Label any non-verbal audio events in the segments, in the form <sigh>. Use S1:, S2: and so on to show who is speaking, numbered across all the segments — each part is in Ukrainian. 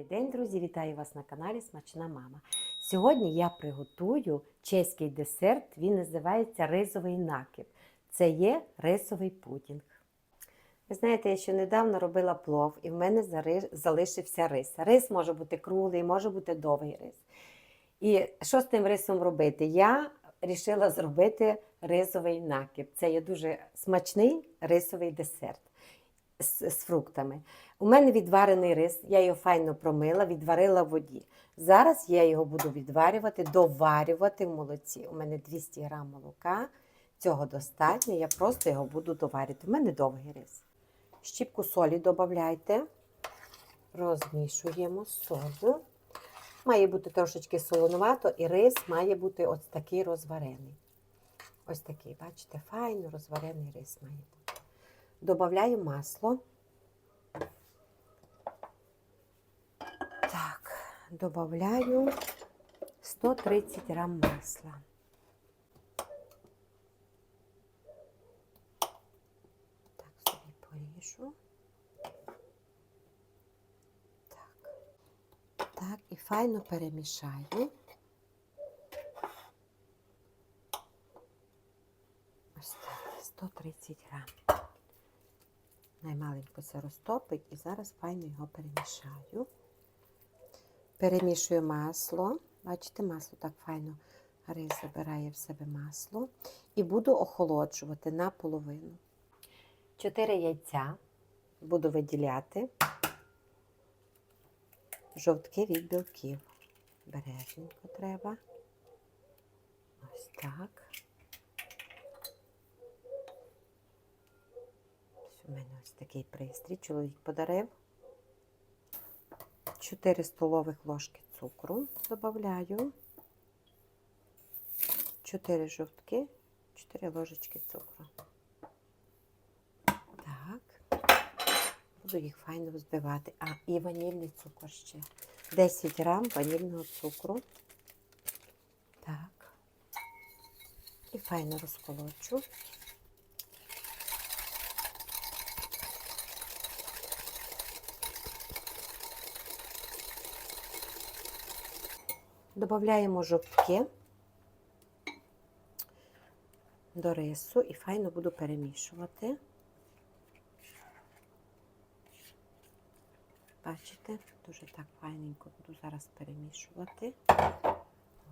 S1: Добрий день, друзі! Вітаю вас на каналі Смачна Мама. Сьогодні я приготую чеський десерт. Він називається рисовий накіп. Це є рисовий пудінг. Ви знаєте, я ще недавно робила плов, і в мене залишився рис. Рис може бути круглий, може бути довгий рис. І що з тим рисом робити? Я вирішила зробити рисовий накіп. Це є дуже смачний рисовий десерт з, з фруктами. У мене відварений рис, я його файно промила, відварила в воді. Зараз я його буду відварювати, доварювати в молоці. У мене 200 г молока, цього достатньо, я просто його буду доварювати. У мене довгий рис. Щіпку солі додавайте, розмішуємо з. Має бути трошечки солонувато, і рис має бути ось такий розварений. Ось такий, бачите, файно розварений рис має бути. Добавляю масло. Добавляю 130 грам масла. Так, собі поріжу. Так. Так, і файно перемішаю. Ось так, 130 грам. Наймаленько це розтопить і зараз файно його перемішаю. Перемішую масло. Бачите, масло так файно рис забирає в себе масло. І буду охолоджувати наполовину. 4 яйця буду виділяти. Жовтки від білків. Бережненько треба. Ось так. У мене ось такий пристрій. Чоловік подарив. 4 столових ложки цукру додаю. 4 жовтки, 4 ложечки цукру. Так. Буду їх файно взбивати. А, і ванільний цукор ще. 10 грам ванільного цукру. Так. І файно розколочу. Добавляємо жовтки до рису і файно буду перемішувати. Бачите, дуже так файненько буду зараз перемішувати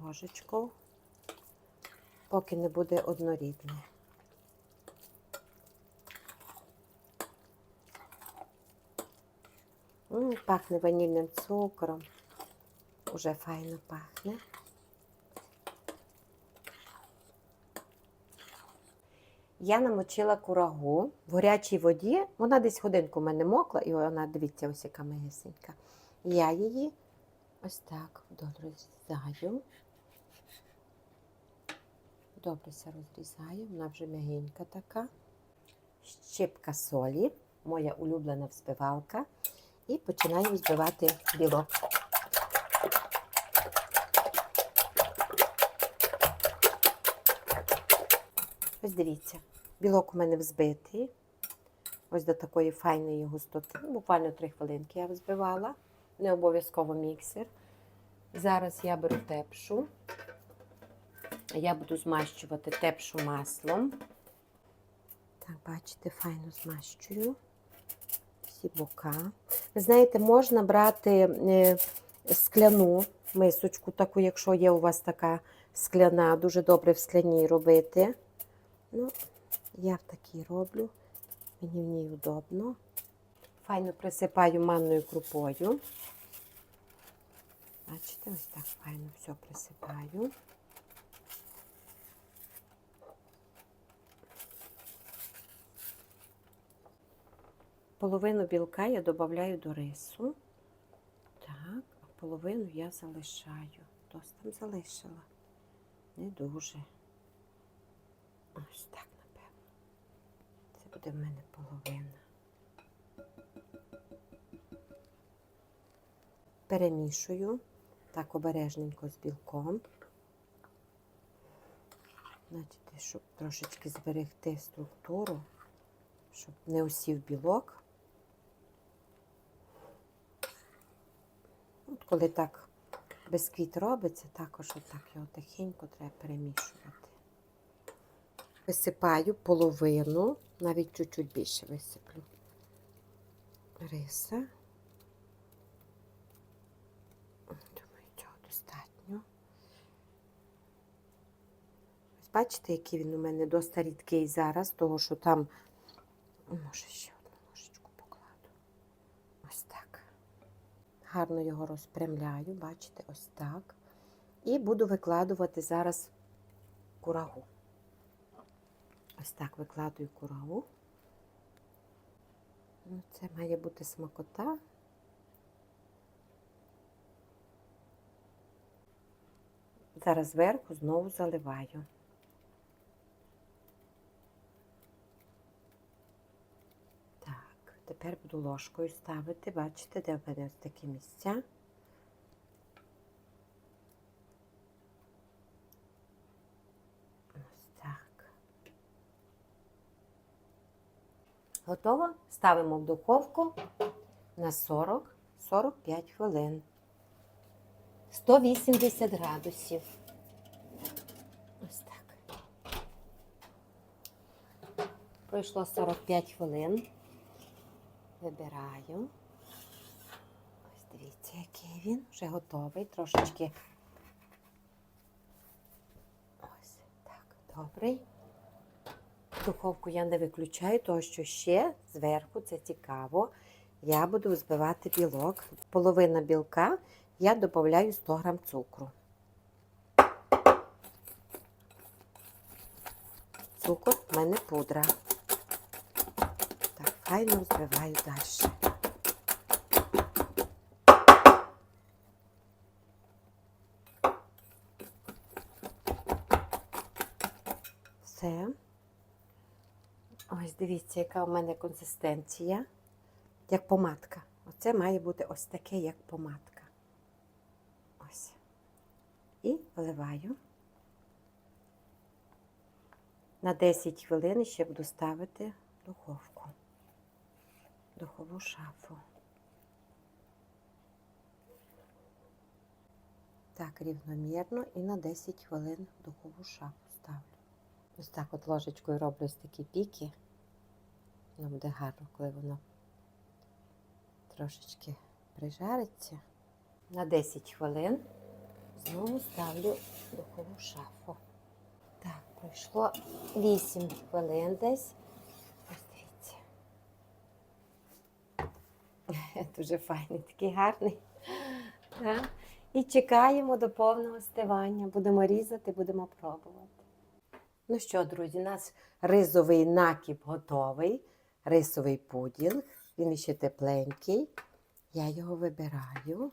S1: ложечкою, поки не буде однорідне. Пахне ванільним цукром. Уже файно пахне. Я намочила курагу в гарячій воді. Вона десь годинку в мене мокла, і вона, дивіться, ось яка мегесенька. Я її ось так розрізаю. Добре це розрізаю, вона вже м'ягенька така. Щепка солі, моя улюблена взбивалка. І починаю взбивати білок. Ось дивіться, білок у мене взбитий. Ось до такої файної густоти. Буквально 3 хвилинки я взбивала. Не обов'язково міксер. Зараз я беру тепшу. Я буду змащувати тепшу маслом. Так, бачите, файно змащую всі бока. Ви знаєте, можна брати е, скляну мисочку, таку, якщо є у вас така скляна, дуже добре в скляній робити. Ну, я в такій роблю. Мені в ній удобно. Файно присипаю манною крупою. Бачите, ось так файно все присипаю. Половину білка я додаю до рису. Так, а половину я залишаю. Досить там залишила. Не дуже. Ось так, напевно. Це буде в мене половина. Перемішую так обережненько з білком. Значить, щоб трошечки зберегти структуру, щоб не усів білок. коли так бисквіт робиться, також отак його тихенько треба перемішувати. Висипаю половину, навіть чуть-чуть більше висиплю. Риса. Думаю, цього достатньо. Ось бачите, який він у мене досить рідкий зараз, того що там, може, ще одну ложечку покладу. Ось так. Гарно його розпрямляю, бачите, ось так. І буду викладувати зараз курагу. Ось так викладую курагу. Ну, Це має бути смакота. Зараз зверху знову заливаю. Так, тепер буду ложкою ставити, бачите, де в мене ось такі місця. Ось так. Готово? Ставимо в духовку на 40-45 хвилин. 180 градусів. Ось так. Пройшло 45 хвилин. Вибираю. Ось дивіться, який він. Вже готовий. Трошечки. Ось так, добрий. Духовку я не виключаю, тому що ще зверху це цікаво. Я буду збивати білок. Половина білка я додаю 100 грам цукру. Цукор в мене пудра. Так, файно збиваю далі. Все. Ось дивіться, яка у мене консистенція, як помадка. Оце має бути ось таке, як помадка. Ось. І вливаю. На 10 хвилин ще буду ставити духовку, духову шафу. Так, рівномірно і на 10 хвилин духову шафу ставлю. Ось так от ложечкою роблю ось такі піки. Воно буде гарно, коли воно трошечки прижариться. На 10 хвилин знову ставлю духову шафу. Так, пройшло 8 хвилин десь. Ось дивіться. <laughs> Дуже файний, такий гарний. Так. І чекаємо до повного стивання. Будемо різати, будемо пробувати. Ну що, друзі, у нас ризовий накіп готовий, рисовий пудінг. Він ще тепленький. Я його вибираю.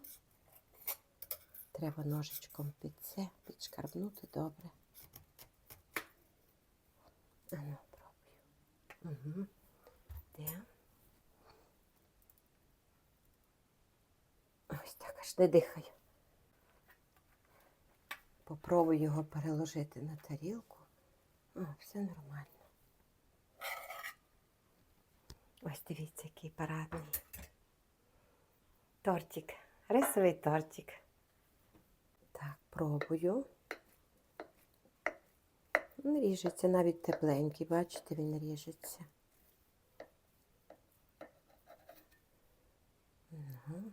S1: Треба ножичком під це підшкарбнути добре. Ану, пробую. Угу. Де? Ось так аж не дихаю. Попробую його переложити на тарілку. О, все нормально. Ось дивіться, який парадний. Тортик. Рисовий тортик. Так, пробую. Він ріжеться навіть тепленький, бачите, він ріжеться. Угу.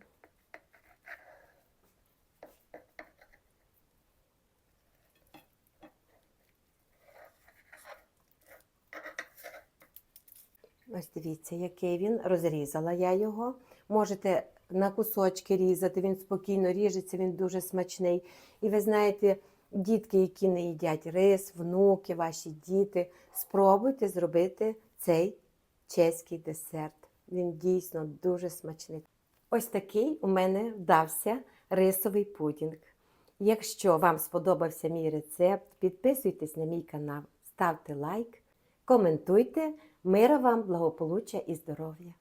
S1: Ось дивіться, який він. Розрізала я його. Можете на кусочки різати, він спокійно ріжеться, він дуже смачний. І ви знаєте, дітки, які не їдять рис, внуки, ваші діти, спробуйте зробити цей чеський десерт. Він дійсно дуже смачний. Ось такий у мене вдався рисовий пудінг. Якщо вам сподобався мій рецепт, підписуйтесь на мій канал, ставте лайк, коментуйте. Мира вам, благополуччя і здоров'я!